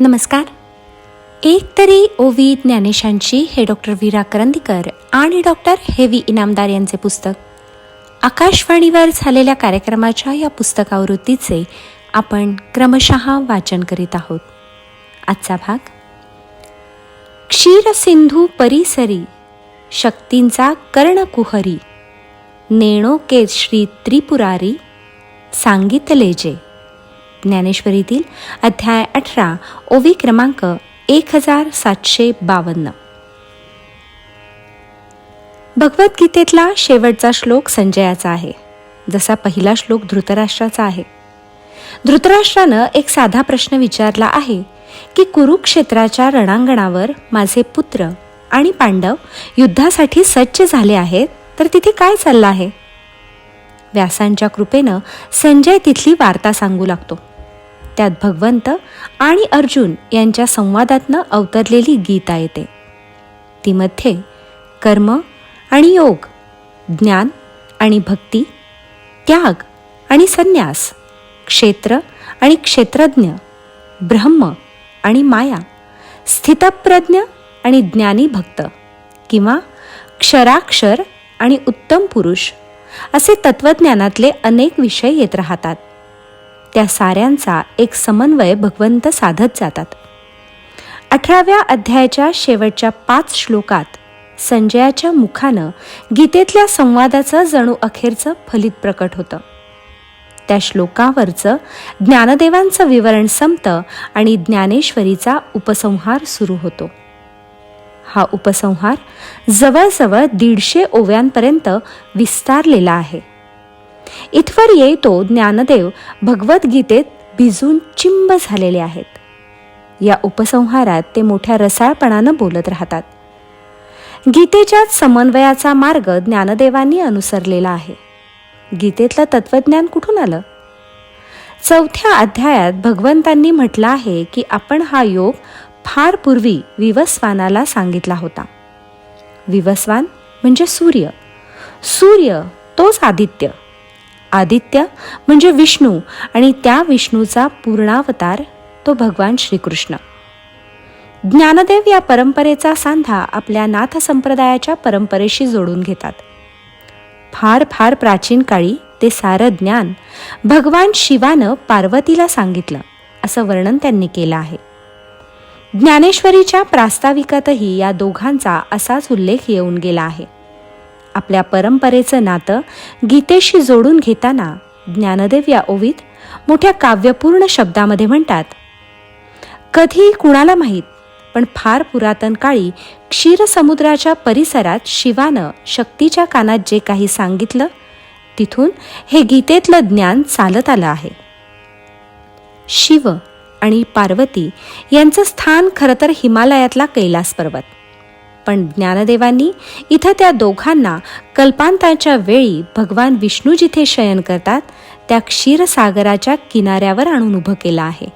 नमस्कार. एक तरी ओवी ज्ञानेशांची हे डॉक्टर वीरा करंदीकर आणि डॉक्टर हेवी इनामदार यांचे पुस्तक. आकाशवाणीवर झालेल्या कार्यक्रमाच्या या पुस्तकावृत्तीचे आपण क्रमशः वाचन करीत आहोत. आजचा भाग क्षीरसिंधू परिसरी शक्तींचा कर्णकुहरी नेणो के श्री त्रिपुरारी सांगितले जे. ज्ञानेश्वरीतील अध्याय अठरा ओवी क्रमांक एक हजार सातशे बावन्न. भगवद्गीतेतला शेवटचा श्लोक संजयाचा आहे. जसा पहिला श्लोक धृतराष्ट्राचा आहे. धृतराष्ट्रानं एक साधा प्रश्न विचारला आहे की कुरुक्षेत्राच्या रणांगणावर माझे पुत्र आणि पांडव युद्धासाठी सज्ज झाले आहेत तर तिथे काय चाललं आहे? व्यासांच्या कृपेनं संजय तिथली वार्ता सांगू लागतो. त्यात भगवंत आणि अर्जुन यांच्या संवादातनं अवतरलेली गीता येते. ती मध्ये कर्म आणि योग ज्ञान आणि भक्ती त्याग आणि संन्यास क्षेत्र आणि क्षेत्रज्ञ ब्रह्म आणि माया स्थितप्रज्ञ आणि ज्ञानी भक्त किंवा क्षराक्षर आणि उत्तम पुरुष असे तत्वज्ञानातले अनेक विषय येत राहतात. त्या साऱ्यांचा एक समन्वय भगवंत साधत जातात. अठराव्या अध्यायाच्या शेवटच्या पाच श्लोकात संजयाच्या मुखानं गीतेतल्या संवादाचं जणू अखेरचं फलित प्रकट होतं. त्या श्लोकावरचं ज्ञानदेवांचं विवरण संपतं आणि ज्ञानेश्वरीचा उपसंहार सुरू होतो. हा उपसंहार जवळजवळ दीडशे ओव्यांपर्यंत विस्तारलेला आहे. इथवर येतो ज्ञानदेव भगवद्गीतेत भिजून चिंब झालेले आहेत. या उपसंहारात ते मोठ्या रसाळपणानं बोलत राहतात. गीतेच्याच समन्वयाचा मार्ग ज्ञानदेवांनी अनुसरलेला आहे. गीतेतलं तत्वज्ञान कुठून आलं? चौथ्या अध्यायात भगवंतांनी म्हटलं आहे की आपण हा योग फार पूर्वी विवस्वानाला सांगितला होता. विवस्वान म्हणजे सूर्य. सूर्य तोच आदित्य. आदित्य म्हणजे विष्णू आणि त्या विष्णूचा पूर्णावतार तो भगवान श्रीकृष्ण. ज्ञानदेव या परंपरेचा सांधा आपल्या नाथ संप्रदायाच्या परंपरेशी जोडून घेतात. फार फार प्राचीन काळी ते सारं ज्ञान भगवान शिवानं पार्वतीला सांगितलं असं वर्णन त्यांनी केलं आहे. ज्ञानेश्वरीच्या प्रास्ताविकातही या दोघांचा असाच उल्लेख येऊन गेला आहे. आपल्या परंपरेचं नातं गीतेशी जोडून घेताना ज्ञानदेव या ओवीत मोठ्या काव्यपूर्ण शब्दामध्ये म्हणतात कधी कुणाला माहीत पण फार पुरातन काळी क्षीरसमुद्राच्या परिसरात शिवानं शक्तीच्या कानात जे काही सांगितलं तिथून हे गीतेतलं ज्ञान चालत आलं आहे. शिव आणि पार्वती यांचं स्थान खरं तर हिमालयातला कैलास पर्वत. पण ज्ञानदेवांनी इथं त्या दोघांना कल्पांताच्या वेळी भगवान विष्णू जिथे शयन करतात त्या क्षीरसागराच्या किनाऱ्यावर आणून उभं केलं आहे.